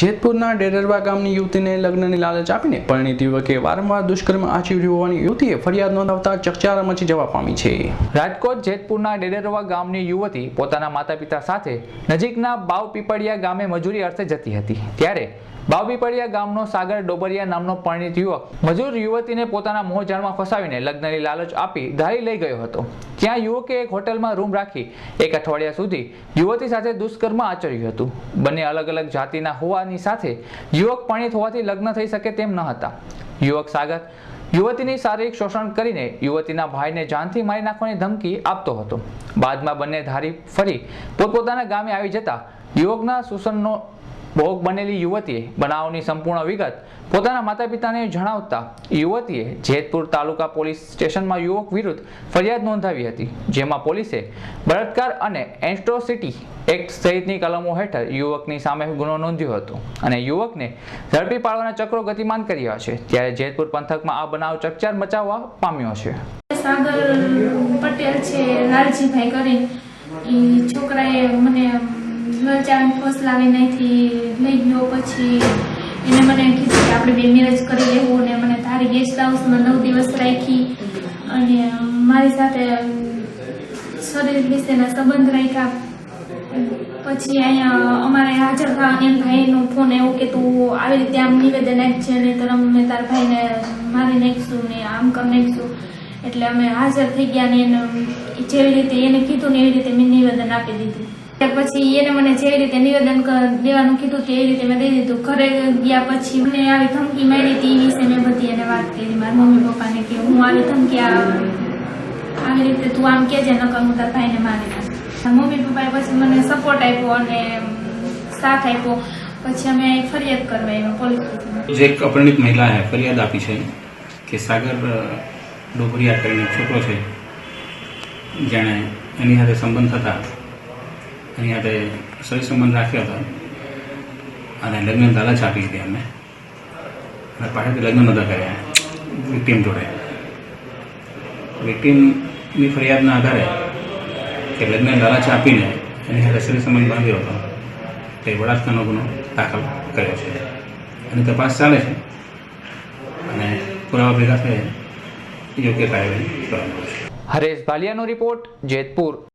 જેતપુરના ડેરરવા ગામની યુવતીને લગ્નની લાલચ આપીને પરિણીત યુવકે વારંવાર દુષ્કર્મ આચર્યું હોવાની યુવતીએ ફરિયાદ નોંધાવતા ચકચાર મચી જવા પામી છે. રાજકોટ જેતપુરના ડેડરવા ગામની યુવતી પોતાના માતા પિતા સાથે નજીકના બાવ પીપળિયા ગામે મજૂરી અર્થે જતી હતી. ત્યારે બાવ પીપળિયા ગામનો સાગર ડોબરિયા નામનો પરિણીત યુવક મજૂર યુવતીને પોતાના મોહજાળમાં ફસાવીને લગ્નની લાલચ આપી ધારી લઈ ગયો હતો. ત્યાં યુવકે એક હોટલમાં રૂમ રાખી એક અઠવાડિયા સુધી યુવતી સાથે દુષ્કર્મ આચર્યું હતું. બંને અલગ અલગ જાતિના હોવાની સાથે યુવક પરિણીત હોવાથી લગ્ન થઈ શકે તેમ ન હતા. યુવક સાગર યુવતીની શારીરિક શોષણ કરીને યુવતીના ભાઈને જાનથી મારી નાખવાની ધમકી આપતો હતો. બાદમાં બંને ધારી ફરી પોતપોતાના ગામે આવી જતા યુવકના શોષણનો ભોગ બનેલી યુવતીએ બનાવની સંપૂર્ણ વિગત પોતાના માતા પિતાને જણાવતા યુવતીએ જેતપુર તાલુકા પોલીસ સ્ટેશનમાં યુવક વિરુદ્ધ ફરિયાદ નોંધાવી હતી, જેમાં પોલીસે બળાત્કાર અને એન્સ્ટ્રોસિટી એક્ટ સહિતની કલમો હેઠળ યુવકની સામે ગુનો નોંધ્યો હતો અને યુવકને ઝડપી પાડવાના ચક્રો ગતિમાન કર્યા છે, ત્યારે જેતપુર પંથકમાં આ બનાવ ચકચાર મચાવવા પામ્યો છે. સાગર પટેલ છે, લાલજીભાઈ કરીને. છોકરાએ મને લચાણ લાવીને નાખી લઈ ગયો, પછી એને મને કીધું કે આપણે બે મેરેજ કરી લેવું અને મને તારી ગેસ્ટ હાઉસમાં નવ દિવસ રાખી અને મારી સાથે શરીર વિશેના સંબંધ રાખ્યા. પછી અહીંયા અમારે હાજર થવાની એમ ભાઈનો ફોન એવો કે તું આવી રીતે આમ નિવેદન આપજે ને તો અમે તારા ભાઈને મારી નાખીશું ને આમ કરી નાખીશું. એટલે અમે હાજર થઈ ગયા ને એને જેવી રીતે એને કીધું ને એવી રીતે મેં નિવેદન આપી દીધું. પછી એને મને જે રીતે નિવેદન દેવાનું કીધું તે રીતે મેં દઈ દીધું. ઘરે ગયા પછી મને આવી ધમકી મળી હતી એ વિશે મેં બધી એને વાત કરી. મારા મમ્મી પપ્પાને કે હું આવી ધમકી આવી રીતે તું આમ કહેજે, નકર હું તારા ભાઈને મારી મમ્મી પપ્પાએ પછી મને સપોર્ટ આપ્યો અને સાથ આપ્યો. પછી અમે ફરિયાદ કરવા આવ્યા પોલીસ જે એક અપરિણિત મહિલા હે, ફરિયાદ આપી છે કે સાગર ડોબરિયા કરીને છોકરો છે. જેણે એની સાથે સંબંધ થતા એની સાથે શરીર સંબંધ રાખ્યો હતો. અને લગ્ન લાલચ આપી હતી અમને અને પાછળથી લગ્ન નહોતા કર્યા. વિક્ટીમ જોડે. વિક્ટીમની ફરિયાદના આધારે કે લગ્ન લાલચ આપીને એની સાથે શરીર સંબંધ બાંધ્યો હતો. તે વડાસ્થાનો ગુનો દાખલ કર્યો છે. અને તપાસ ચાલે છે. અને પુરાવા ભેગા થયે. યોગ્ય કાર્યવાહી કરવામાં આવશે હરેશ ભાલિયાનો રિપોર્ટ જેતપુર.